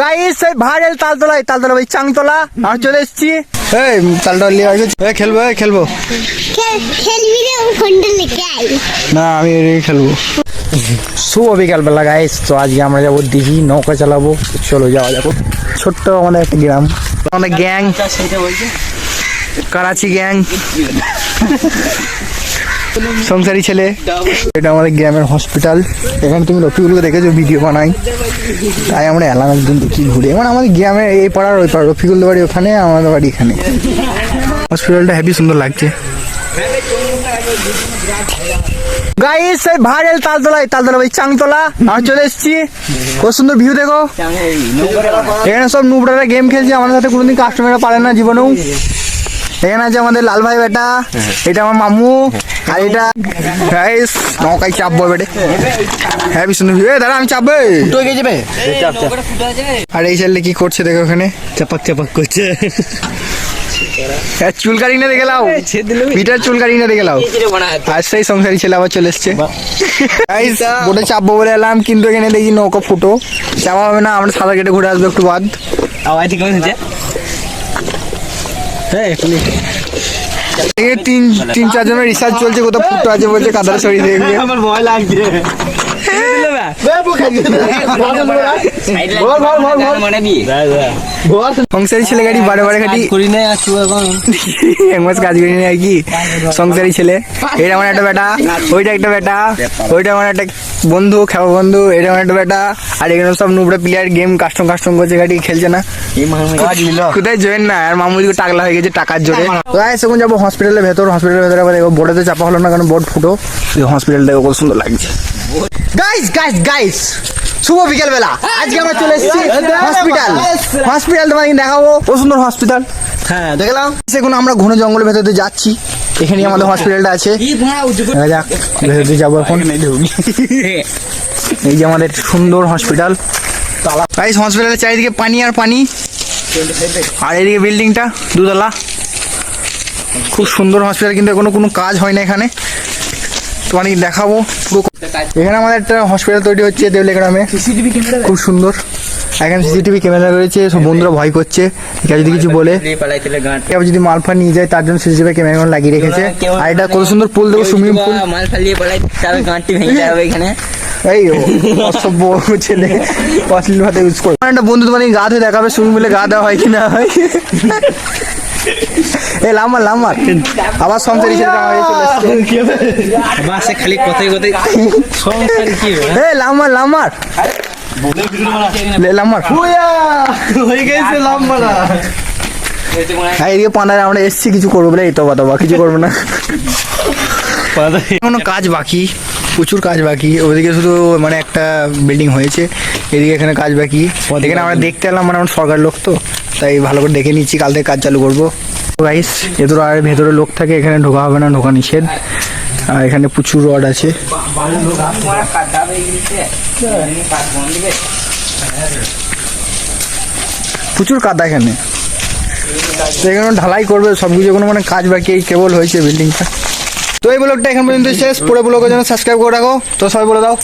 Guys এই viral Taltala এই তালতলা ওই চাংতলা। আর চলে এসেছি। এই তালতলা নিয়ে আসবে এই খেলব এই খেলব। খেলবি রে ফোনটা লেগে আই না আমি খেলব। শুভ বিকালবেলা গাইস তো আজকে আমরা যাব দিঘি নৌকা চালাবো। চলো যাওয়া যাব ছোট্ট আমাদের একটা গ্রাম। আমাদের গ্যাং। করাচি গ্যাং। সংসারী ছেলে। এটা আমাদের গ্রামের হসপিটাল এখানে তুমি রফিকুলকে দেখেছ ভিডিও বানাই তাই আমরা এলাম একদিন দেখি ঘুরে। মানে আমাদের গ্রামের এই পাড়ার ওই পাড়া রফিকুল বাড়ি ওখানে আমাদের বাড়ি এখানে। হসপিটালটা হেভি সুন্দর লাগছে। গাইস এই ভাইরাল তালতলা এই তালতলা ওই চাংতলা আর চলে এসেছি। কত সুন্দর ভিউ দেখো। এখানে সব নুবরারা গেম খেলছে আমাদের সাথে কোনোদিন কাস্টমাররা পারে না জীবনেও। এখানে আছে আমাদের লাল ভাই বেটা এটা আমার মামু আর এটা গাইস নৌকায় চাপবো বেটে। হ্যাঁ সুন্দর ভিউ দাদা আমি চাপবে আর এই ছেলে কি করছে দেখো ওখানে? চাপাক চাপাক করছে। হ্যাঁ, চুল কাটিং না দেখে লাও। পিটার চুল কাটিং না দেখে লাও। আর সেই সংসারী ছেলে আবার চলে এসছে। বোটে চাপবো বলে এলাম কিন্তু এখানে দেখি নৌকা ফুটো। চাপা হবে না আমরা সাঁতার কেটে ঘুরে আসব একটু বাদ। আওয়াজ হ্যাঁ তিন তিন চারজনের রিসার্চ চলছে কোথাও ফুটো আছে বলছে কাদার শরী দেখবে আমার ভয় লাগছে। সংসারী ছেলে গাড়ি বারে বারে খাটি। করি এখন এক মাস কাজ করিনি আর কি? সংসারী ছেলে। এটা আমার একটা বেটা ওইটা একটা বেটা ওইটা আমার একটা বন্ধু খেবা বন্ধু আমার একটা বেটা আর এখানে সব নুবড়া প্লেয়ার গেম কাস্টম কাস্টম করছে গাড়ি খেলছে না। কোথায় জয়েন না? আর মামু দিকে টাকলা হয়ে গেছে টাকার জোরে। গাইস এখন যাব হসপিটালের ভেতর হসপিটালের ভেতরে আবার দেখো বোর্ডে চাপা হলো না কারণ বোর্ড ফুটো। হসপিটাল দেখো কত সুন্দর লাগছে। গাইস গাইস গাইস শুভ বিকেল বেলা আজকে আমরা চলে এসেছি হসপিটাল হসপিটাল তোমাকে দেখাবো। কত সুন্দর হসপিটাল হ্যাঁ দেখলাম। এখন আমরা ঘন জঙ্গলের ভেতর যাচ্ছি। এখানে আমাদের হসপিটালটা আছে। যাক ভেতর যাব এখন। এই যে আমাদের সুন্দর হসপিটাল গাইস হসপিটালের চারিদিকে পানি আর পানি। আর এদিকে বিল্ডিংটা দুতলা। খুব সুন্দর হসপিটাল কিন্তু এখনও কোনো কাজ হয় না এখানে। তোমাকে দেখাবো। পুরো এখানে আমাদের একটা হসপিটাল তৈরি হচ্ছে দেবলে গ্রামে। খুব সুন্দর। এখানে সিসিটিভি ক্যামেরা রয়েছে সব বন্ধুরা ভয় করছে। কেউ যদি কিছু বলে কেউ যদি মাল ফাল নিয়ে যায় তার জন্য সিসিটিভি ক্যামেরা লাগিয়ে রেখেছে। আর এটা কত সুন্দর পুল দেখো সুইমিং পুল মাল ফালিয়ে পালাই তাহলে গাঁটটি ভেঙে যাবে এখানে। এই অসভ্য ছেলে। অশ্লীল ভাতে ইউজ করে। একটা বন্ধু তোমার গা ধুয়ে দেখাবে সুইমিং পুলে গা দেওয়া হয় কি না হয়। লাম্বার আবার সংসারী ছেলে আমার কাছে চলে এসছে। বাসে খালি কথাই কথাই সংসার কি হবে? এই লাম্বার লাম্বার হয়ে গেছে লম্বা হ্যাঁ এদিকে আমরা এসছি কিছু করব বলে এই তো কথা কিছু করব না। কোনো কাজ বাকি প্রচুর কাজ বাকি। ওদিকে শুধু মানে একটা বিল্ডিং হয়েছে এদিকে এখানে কাজ বাকি। এখানে আমরা দেখতে এলাম মানে আমরা সরকার লোক তো। তাই ভালো করে দেখে নিচ্ছি, কাল থেকে কাজ চালু করব। গাইস ভেতর আর ভেতরে লোক থাকে, এখানে ঢোকা হবে না, ঢোকা নিষেধ। আর এখানে প্রচুর রড আছে। প্রচুর কাদা এখানে। এখানে ঢালাই করবে সব কিছু কোনো মানে কাজ বাকি কেবল হয়েছে বিল্ডিংটা তো এই ব্লগটা এখান পর্যন্ত শেষ। পুরো ব্লগের জন্য সাবস্ক্রাইব করে রাখো। তো সবাই বলে দাও।